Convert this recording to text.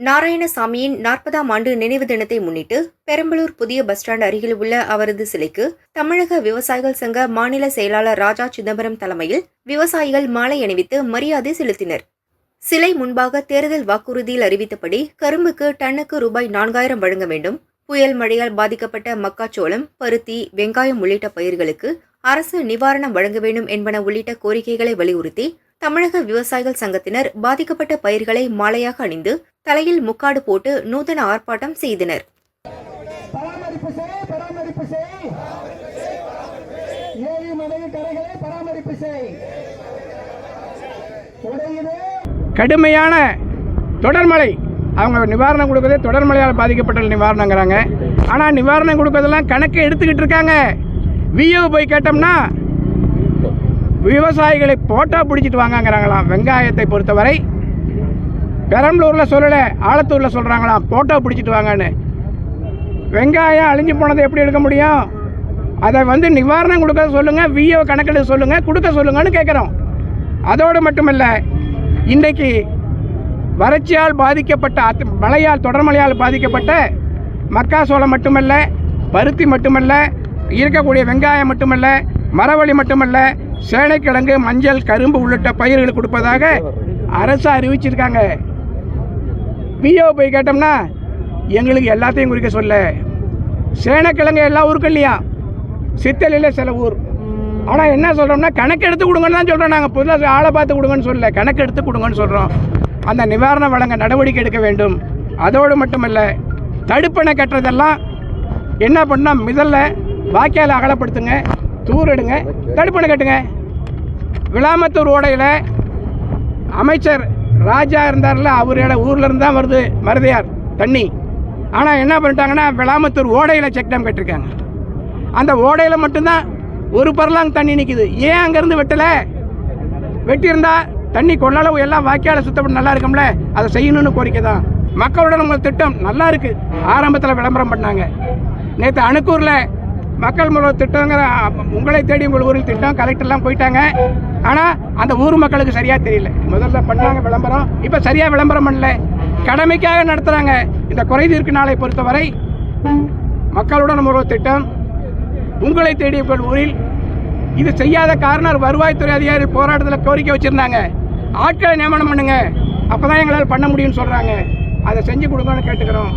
நாராயணசாமியின் நாற்பதாம் ஆண்டு நினைவு தினத்தை முன்னிட்டு பெரம்பலூர் புதிய பஸ் ஸ்டாண்ட் அருகில் உள்ள அவரது சிலைக்கு தமிழக விவசாயிகள் சங்க மாநில செயலாளர் ராஜா சிதம்பரம் தலைமையில் விவசாயிகள் மாலை அணிவித்து மரியாதை செலுத்தினர். சிலை முன்பாக தேர்தல் வாக்குறுதியில் அறிவித்தபடி கரும்புக்கு டன்னுக்கு ரூபாய் நான்காயிரம் வழங்க வேண்டும். புயல் மழையால் பாதிக்கப்பட்ட மக்காச்சோளம் பருத்தி வெங்காயம் உள்ளிட்ட பயிர்களுக்கு அரசு நிவாரணம் வழங்க வேண்டும் என்பன உள்ளிட்ட கோரிக்கைகளை வலியுறுத்தி தமிழக விவசாயிகள் சங்கத்தினர் பாதிக்கப்பட்ட பயிர்களை மாலையாக அணிந்து தலையில் முக்காடு போட்டு நூதன ஆர்ப்பாட்டம் செய்தனர். கடுமையான தொடர்மழை அவங்க நிவாரணம் கொடுக்கறதே தொடர்மழையால் பாதிக்கப்பட்ட நிவாரணங்கிறாங்க. ஆனால் நிவாரணம் கொடுக்கறதெல்லாம் கணக்கு எடுத்துக்கிட்டு இருக்காங்க. விஓ போய் கேட்டோம்னா விவசாயிகளை போட்டோ பிடிச்சிட்டு வாங்கங்கிறாங்களாம். வெங்காயத்தை பொறுத்தவரை பெரம்பலூரில் சொல்லலை ஆலத்தூரில் சொல்கிறாங்களாம் ஃபோட்டோ பிடிச்சிட்டு வாங்கன்னு. வெங்காயம் அழிஞ்சு போனதை எப்படி எடுக்க முடியும்? அதை வந்து நிவாரணம் கொடுக்க சொல்லுங்கள் விஓ கணக்கெடுக்க சொல்லுங்கள் கொடுக்க சொல்லுங்கன்னு கேட்குறோம். அதோடு மட்டுமல்ல இன்றைக்கு வறட்சியால் பாதிக்கப்பட்ட அத் மழையால் தொடர் மழையால் பாதிக்கப்பட்ட மக்காசோளம் மட்டுமல்ல பருத்தி மட்டுமல்ல இருக்கக்கூடிய வெங்காயம் மட்டுமல்ல மரவழி மட்டுமல்ல சேனைக்கிழங்கு மஞ்சள் கரும்பு உள்ளிட்ட பயிர்கள் கொடுப்பதாக அரசு அறிவிச்சிருக்காங்க. பிஓ போய் கேட்டோம்னா எங்களுக்கு எல்லாத்தையும் குறிக்க சொல்ல. சேனக்கிழங்கு எல்லா ஊருக்கும் இல்லையா? சித்தலையில் சில ஊர். ஆனால் என்ன சொல்கிறோம்னா கணக்கு எடுத்து கொடுங்கன்னு தான் சொல்கிறோம் நாங்கள் புதுசாக ஆளை பார்த்து கொடுங்கன்னு சொல்லல. கணக்கு எடுத்து கொடுங்கன்னு சொல்கிறோம் அந்த நிவாரண வழங்க நடவடிக்கை எடுக்க வேண்டும். அதோடு மட்டுமல்ல தடுப்பணை கட்டுறதெல்லாம் என்ன பண்ணால் முதல்ல. வாய்க்கால் அகலப்படுத்துங்க தூர் எடுங்க தடுப்பணை கட்டுங்க. விளாமத்தூர் ஓடையில் அமைச்சர் ராஜா இருந்தார்ல அவரோட ஊரில் இருந்து தான் வருது மருதையார் தண்ணி. ஆனால் என்ன பண்ணிட்டாங்கன்னா விளாமத்தூர் ஓடையில் செக் டேம் கட்டிருக்காங்க. அந்த ஓடையில் மட்டும்தான் ஒரு பரலாங் தண்ணி நிற்கிது ஏன் அங்கேருந்து வெட்டலை? வெட்டியிருந்தா தண்ணி கொள்ளளவு எல்லாம் வாக்கியால் சுத்தப்பட்டு நல்லா இருக்கும்ல அதை செய்யணும்னு கோரிக்கை தான். மக்களோட உங்கள் திட்டம் நல்லா இருக்கு. ஆரம்பத்தில் விளம்பரம் பண்ணாங்க. நேற்று அணுக்கூரில் மக்கள் முழு திட்டங்கிற உங்களை தேடி உங்கள் ஊரில் திட்டம் கலெக்டர்லாம் போயிட்டாங்க. ஆனால் அந்த ஊர் மக்களுக்கு சரியாக தெரியல. முதல்ல பண்ணாங்க விளம்பரம். இப்போ சரியாக விளம்பரம் பண்ணல. கடமைக்காக நடத்துகிறாங்க இந்த குறைதீர்க்கு நாளை பொறுத்தவரை மக்களுடன் ஒரு திட்டம். உங்களை தேடிய உங்கள் ஊரில் இது செய்யாத காரணம் வருவாய்த்துறை அதிகாரி போராட்டத்தில் கோரிக்கை வச்சுருந்தாங்க. ஆட்களை நியமனம் பண்ணுங்க. அப்பதான் எங்களால் பண்ண முடியும்னு சொல்கிறாங்க அதை செஞ்சு கொடுங்கன்னு கேட்டுக்கிறோம்.